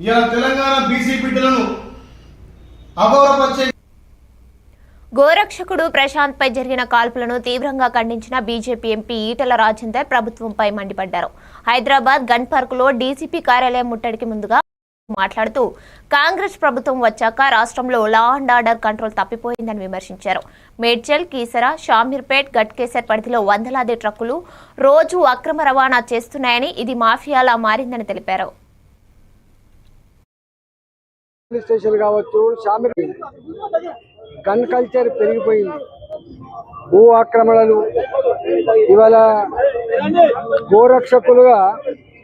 ఇలా తెలంగాణ బీసీ బిడ్డలను అగౌరవపరిచే గోరక్షకుడు ప్రశాంత్ పై జరిగిన కాల్పులను తీవ్రంగా ఖండించిన బీజేపీ ఎంపీ ఈటల రాజేందర్ ప్రభుత్వంపై మండిపడ్డారు. హైదరాబాద్ గన్ పార్క్లో డీసీపీ కార్యాలయం ముట్టడికి ముందుగా మాట్లాడుతూ కాంగ్రెస్ ప్రభుత్వం వచ్చాక రాష్ట్రంలో లా అండ్ ఆర్డర్ కంట్రోల్ తప్పిపోయిందని విమర్శించారు. మేడ్చల్ కీసర షామీర్పేట్ గట్కేసర్ పరిధిలో వందలాది ట్రక్కులు రోజు అక్రమ రవాణా చేస్తున్నాయని ఇది మాఫియాలా మారిందని తెలిపారు. పోలీస్ స్టేషన్ కావచ్చు షామీర్ గన్ కల్చర్ పెరిగిపోయింది. భూ ఆక్రమణలు ఇవాళ గోరక్షకులుగా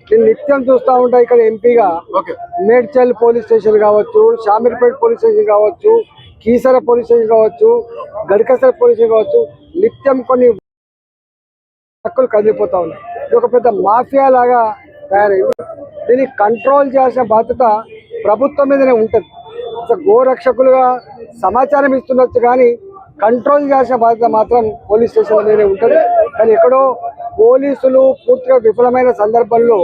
నేను నిత్యం చూస్తూ ఉంటా ఇక్కడ ఎంపీగా. మేడ్చల్ పోలీస్ స్టేషన్ కావచ్చు షామీర్పేట్ పోలీస్ స్టేషన్ కావచ్చు కీసర పోలీస్ స్టేషన్ కావచ్చు గడికసర పోలీస్ స్టేషన్ కావచ్చు నిత్యం కొన్ని హక్కులు కదిలిపోతా ఉన్నాయి. ఇది ఒక పెద్ద మాఫియా లాగా తయారైంది. దీన్ని కంట్రోల్ చేయాల్సిన బాధ్యత ప్రభుత్వం మీదనే ఉంటుంది. సో గోరక్షకులుగా సమాచారం ఇస్తున్నట్టు కానీ కంట్రోల్ చేసిన బాధ్యత మాత్రం పోలీస్ స్టేషన్ మీదనే ఉంటుంది. కానీ ఎక్కడో పోలీసులు పూర్తిగా విఫలమైన సందర్భంలో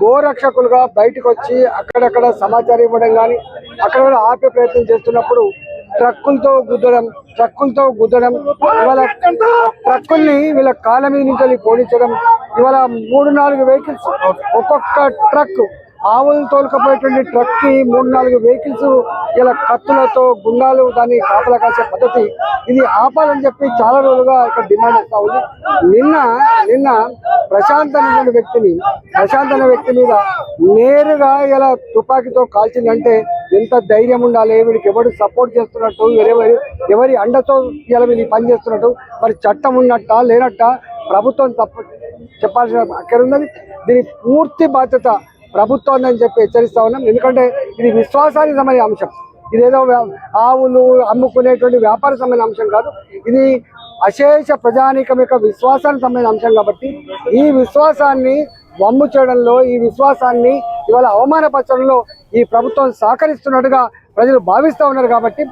గోరక్షకులుగా బయటకు వచ్చి అక్కడక్కడ సమాచారం ఇవ్వడం కానీ అక్కడ ఆపే ప్రయత్నం చేస్తున్నప్పుడు ట్రక్కులతో గుద్దడం ట్రక్కులతో గుద్దడం ఇవాళ ట్రక్కుల్ని వీళ్ళ కాళ్ళ మీద నుంచి వెళ్ళి ఇవాళ మూడు నాలుగు వెహికల్స్ ఒక్కొక్క ట్రక్ ఆవులు తోలుకపోయేటువంటి ట్రక్కి మూడు నాలుగు వెహికల్స్ ఇలా కత్తులతో గుండాలు దాన్ని కాపలా కాసే పద్ధతి. ఇది ఆపాలని చెప్పి చాలా రోజులుగా ఇక్కడ డిమాండ్ ఇస్తా ఉంది. నిన్న నిన్న ప్రశాంత్ అనేటువంటి వ్యక్తిని ప్రశాంత్ అనే వ్యక్తి మీద నేరుగా ఇలా తుపాకీతో కాల్చిందంటే ఎంత ధైర్యం ఉండాలి? వీడికి ఎవరు సపోర్ట్ చేస్తున్నట్టు ఎవరి ఎవరి అండతో ఇలా వీళ్ళు పని చేస్తున్నట్టు మరి చట్టం ఉన్నట్ట లేనట్ట? ప్రభుత్వం తప్ప చెప్పాల్సిన అక్కడ ఉన్నది దీని పూర్తి బాధ్యత ప్రభుత్వం అని చెప్పి హెచ్చరిస్తా ఉన్నాం. ఎందుకంటే ఇది విశ్వాసానికి సంబంధించిన అంశం ఇదేదో ఆవులు అమ్ముకునేటువంటి వ్యాపార సంబంధించిన అంశం కాదు. ఇది అశేష ప్రజానీకం యొక్క విశ్వాసానికి సంబంధించిన అంశం కాబట్టి ఈ విశ్వాసాన్ని వమ్ము చేయడంలో ఈ విశ్వాసాన్ని ఇవాళ అవమానపరచడంలో ఈ ప్రభుత్వం సహకరిస్తున్నట్టుగా ప్రజలు భావిస్తూ ఉన్నారు కాబట్టి.